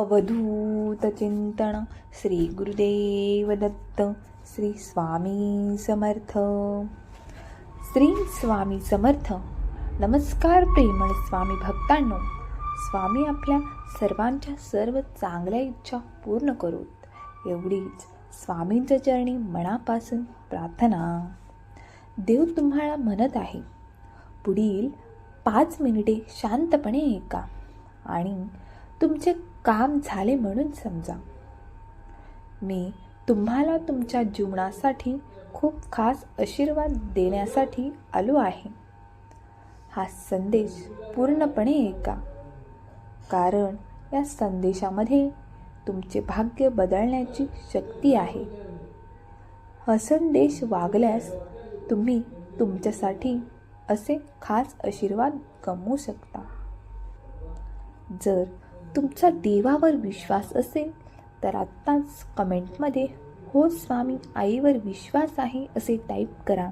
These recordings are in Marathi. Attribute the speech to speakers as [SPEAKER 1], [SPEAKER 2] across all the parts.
[SPEAKER 1] अवधूत चिंतन श्री गुरुदेव दत्त श्री स्वामी समर्थ। श्री स्वामी समर्थ नमस्कार प्रेमळ स्वामी भक्तांनो. स्वामी आपल्या सर्वांच्या सर्व चांगल्या इच्छा पूर्ण करोत. एवढीच स्वामींच्या चरणी मनापासून प्रार्थना. देव तुम्हाला म्हणत आहे पुढील पाच मिनिटे शांतपणे ऐका आणि तुमचे काम झाले म्हणून समजा. मी तुम्हाला तुमच्या जीवनासाठी खूप खास आशीर्वाद देण्यासाठी आलो आहे. हा संदेश पूर्णपणे ऐका. कारण या संदेशामध्ये तुमचे भाग्य बदलण्याची शक्ती आहे. हा संदेश वागल्यास तुम्ही तुमच्यासाठी असे खास आशीर्वाद गमवू शकता. जर तुमचा देवावर विश्वास असेल तर आत्ताच कमेंटमध्ये हो स्वामी आईवर विश्वास आहे असे टाईप करा.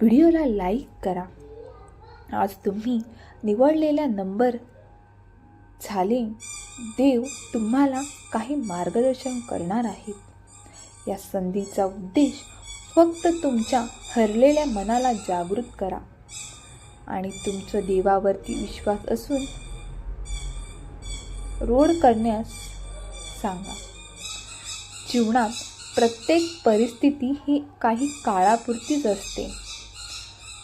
[SPEAKER 1] व्हिडिओला लाईक करा. आज तुम्ही निवडलेला नंबर झाले देव तुम्हाला काही मार्गदर्शन करणार आहेत या संधीचा उद्देश फक्त तुमच्या हरलेल्या मनाला जागृत करा. आणि तुमचं देवावरती विश्वास असून रोड करण्यास सांगा. जीवनात प्रत्येक परिस्थिती ही काही काळापुरतीच असते.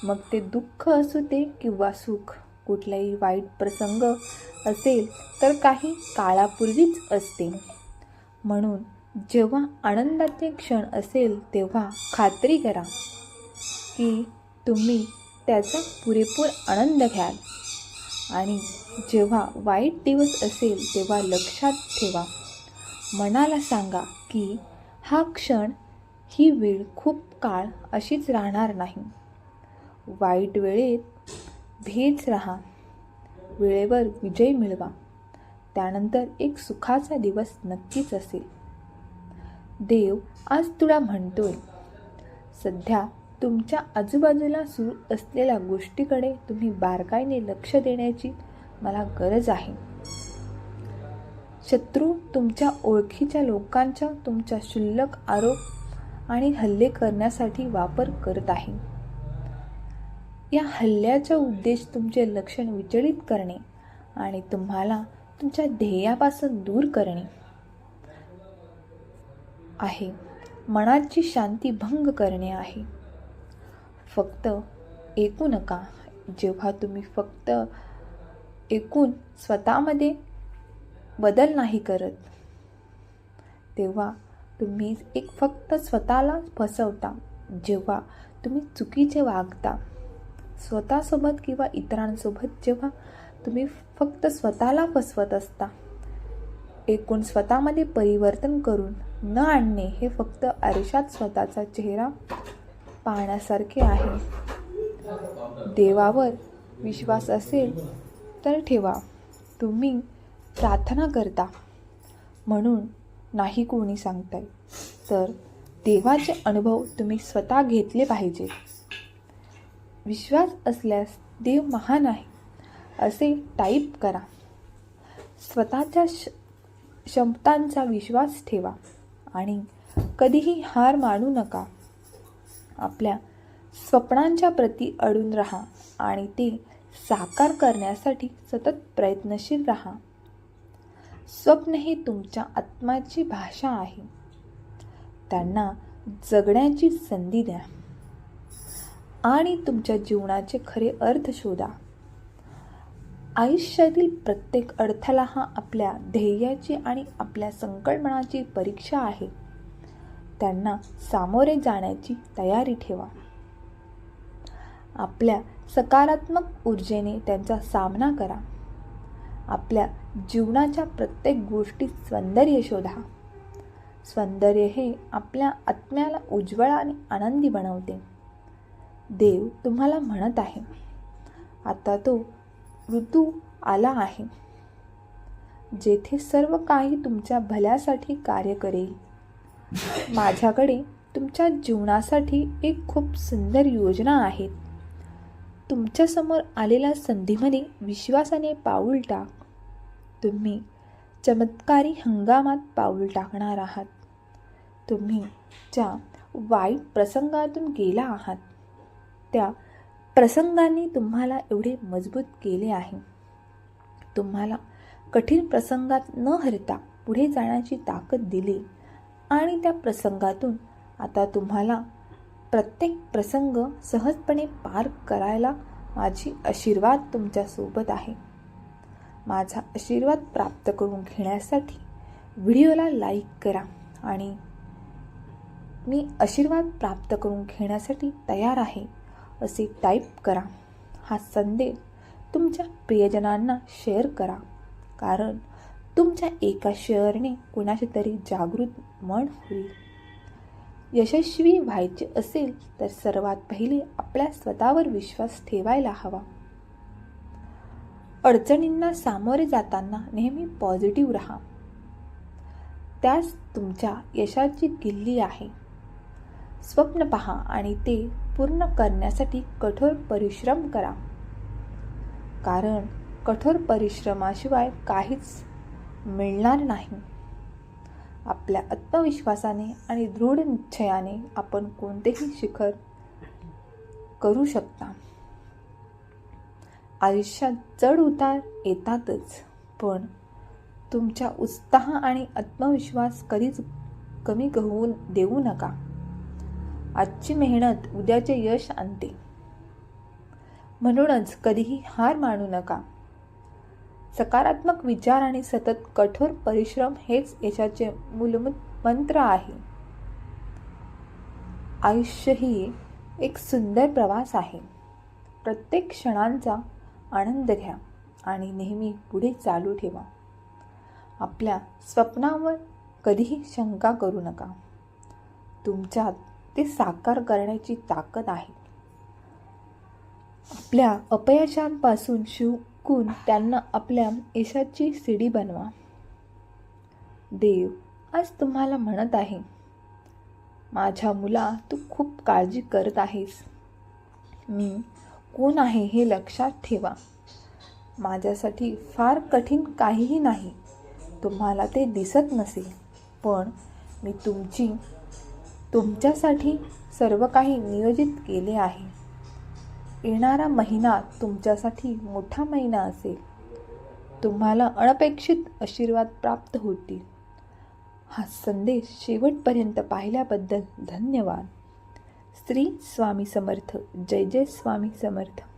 [SPEAKER 1] मग ते दुःख असू दे किंवा सुख कुठलाही वाईट प्रसंग असेल तर काही काळापूर्वीच असते. म्हणून जेव्हा आनंदाचे क्षण असेल तेव्हा खात्री करा की तुम्ही त्याचा पुरेपूर आनंद घ्याल. आणि जेव्हा वाईट दिवस असेल तेव्हा लक्षात ठेवा. मनाला सांगा की हा क्षण ही वेळ खूप काळ अशीच राहणार नाही. वाईट वेळेत भेच राहा. वेळेवर विजय मिळवा. त्यानंतर एक सुखाचा दिवस नक्कीच असेल. देव आज तुला म्हणतोय सध्या तुमच्या आजूबाजूला सुरू असलेल्या गोष्टीकडे तुम्ही बारकाईने लक्ष देण्याची मला गरज आहे. शत्रू तुमच्या ओळखीच्या लोकांच्या तुमच्या शुल्लक आरोप आणि हल्ले करण्यासाठी वापर करत आहे. या हल्ल्याचा उद्देश तुमचे लक्षण विचलित करणे आणि तुम्हाला तुमच्या ध्येयापासून दूर करणे आहे. मनाची शांती भंग करणे आहे. फक्त ऐकू नका. जेव्हा तुम्ही फक्त ऐकून स्वतःमध्ये बदल नाही करत तेव्हा तुम्ही एक फक्त स्वतःला फसवता. जेव्हा तुम्ही चुकीचे वागता स्वतःसोबत किंवा इतरांसोबत जेव्हा तुम्ही फक्त स्वतःला फसवत असता एकूण स्वतःमध्ये परिवर्तन करून न आणणे हे फक्त आयुष्यात स्वतःचा चेहरा पाहण्यासारखे आहे. देवावर विश्वास असेल तर ठेवा. तुम्ही प्रार्थना करता. म्हणून नाही कोणी सांगताय. तर देवाचे अनुभव तुम्ही स्वतः घेतले पाहिजे विश्वास असल्यास देव महान आहे असे टाईप करा. स्वतःच्या श क्षमतांचा विश्वास ठेवा आणि कधीही हार मानू नका. आपल्या स्वप्नांच्या प्रती अडून राहा आणि ते साकार करण्यासाठी सतत प्रयत्नशील राहा. स्वप्न ही तुमच्या आत्म्याची भाषा आहे. त्यांना जगण्याची संधी द्या आणि तुमच्या जीवनाचे खरे अर्थ शोधा. आयुष्यातील प्रत्येक अडथळा हा आपल्या ध्येयाची आणि आपल्या संकल्पनाची परीक्षा आहे. त्यांना सामोरे जाण्याची तयारी ठेवा. आपल्या सकारात्मक ऊर्जेने त्यांचा सामना करा. आपल्या जीवनाच्या प्रत्येक गोष्टीत सौंदर्य शोधा. सौंदर्य हे आपल्या आत्म्याला उज्ज्वळ आणि आनंदी बनवते. देव तुम्हाला म्हणत आहे आता तो ऋतू आला आहे जेथे सर्व काही तुमच्या भल्यासाठी कार्य करेल. माझ्याकडे तुमच्या जीवनासाठी एक खूप सुंदर योजना आहेत तुमच्यासमोर आलेल्या संधीमध्ये विश्वासाने पाऊल टाक. तुम्ही चमत्कारी हंगामात पाऊल टाकणार आहात. तुम्ही ज्या वाईट प्रसंगातून गेला आहात त्या प्रसंगांनी तुम्हाला एवढे मजबूत केले आहे. तुम्हाला कठीण प्रसंगात न हरता पुढे जाण्याची ताकद दिली. आणि त्या प्रसंगातून आता तुम्हाला प्रत्येक प्रसंग सहजपणे पार करायला माझी आशीर्वाद तुमच्यासोबत आहे. माझा आशीर्वाद प्राप्त करून घेण्यासाठी व्हिडिओला लाईक करा आणि मी आशीर्वाद प्राप्त करून घेण्यासाठी तयार आहे असे टाईप करा. हा संदेश तुमच्या प्रियजनांना शेअर करा. कारण तुमच्या एका शेअरने कुणाचे तरी जागृत मन होईल. यशस्वी व्हायचे असेल तर सर्वात पहिले आपल्या स्वतःवर विश्वास ठेवायला हवा. अडचणींना सामोरे जाताना नेहमी पॉझिटिव्ह राहा. त्यास तुमच्या यशाची किल्ली आहे. स्वप्न पहा आणि ते पूर्ण करण्यासाठी कठोर परिश्रम करा. कारण कठोर परिश्रमाशिवाय काहीच मिळणार नाही. आपल्या आत्मविश्वासाने आणि दृढ निश्चयाने आपण कोणतेही शिखर करू शकता. आयुष्यात चढ उतार येतातच पण तुमच्या उत्साह आणि आत्मविश्वास कधीच कमी होऊन देऊ नका. आजची मेहनत उद्याचे यश आणते. म्हणूनच कधीही हार मानू नका. सकारात्मक विचार आणि सतत कठोर परिश्रम हेच यशाचे मूलभूत मंत्र आहे. आयुष्य ही एक सुंदर प्रवास आहे. प्रत्येक क्षणांचा आनंद घ्या आणि नेहमी पुढे चालू ठेवा. आपल्या स्वप्नावर कधीही शंका करू नका. तुमच्यात ते साकार करण्याची ताकद आहे. आपल्या अपयशांपासून शिकून त्यांना आपल्या यशाची सिडी बनवा. देव आज तुम्हाला म्हणत आहे माझ्या मुला तू खूप काळजी करत आहेस. मी कोण आहे हे लक्षात ठेवा. माझ्यासाठी फार कठीण काहीही नाही. तुम्हाला ते दिसत नसेल पण मी तुमची तुमच्यासाठी सर्व काही नियोजित केले आहे. येणारा महिना तुमच्यासाठी मोठा महिना असेल. तुम्हाला अनपेक्षित आशीर्वाद प्राप्त होतील. हा संदेश शेवटपर्यंत पाहिल्याबद्दल धन्यवाद. श्री स्वामी समर्थ. जय जय स्वामी समर्थ.